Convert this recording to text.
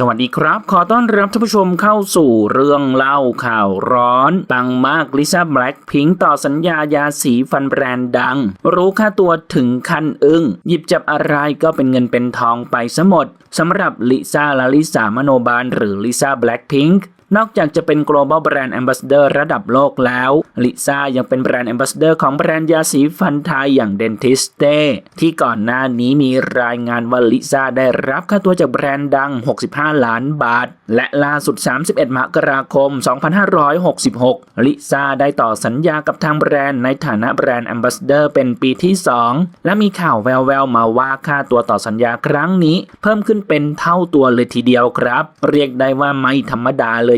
สวัสดีครับ ขอต้อนรับท่านผู้ชมเข้าสู่เรื่องเล่าข่าวร้อนปังมากลิซ่าแบล็คพิงต่อสัญญายาสีฟันแบรนด์ดัง รู้ค่าตัวถึงขั้นอึ้ง หยิบจับอะไรก็เป็นเงินเป็นทองไปซะหมดสำหรับลิซ่าและลิซ่ามโนบาลหรือลิซ่าแบล็คพิง นอกจากจะเป็น global brand ambassador ระดับโลกแล้วลิซ่ายังเป็นแบรนด์ ambassador ของแบรนด์ยาสีฟันไทยอย่าง Dentiste ที่ก่อนหน้านี้มีรายงานว่าลิซ่าได้รับค่าตัวจากแบรนด์ดัง 65 ล้านบาท และล่าสุด 31 มกราคม 2566 ลิซ่าได้ต่อสัญญากับทางแบรนด์ในฐานะแบรนด์ ambassador เป็นปีที่ 2 และมีข่าวแววๆมาว่าค่าตัวต่อสัญญาครั้งนี้ เพิ่มขึ้นเป็นเท่าตัวเลยทีเดียวครับ เรียกได้ว่าไม่ธรรมดาเลย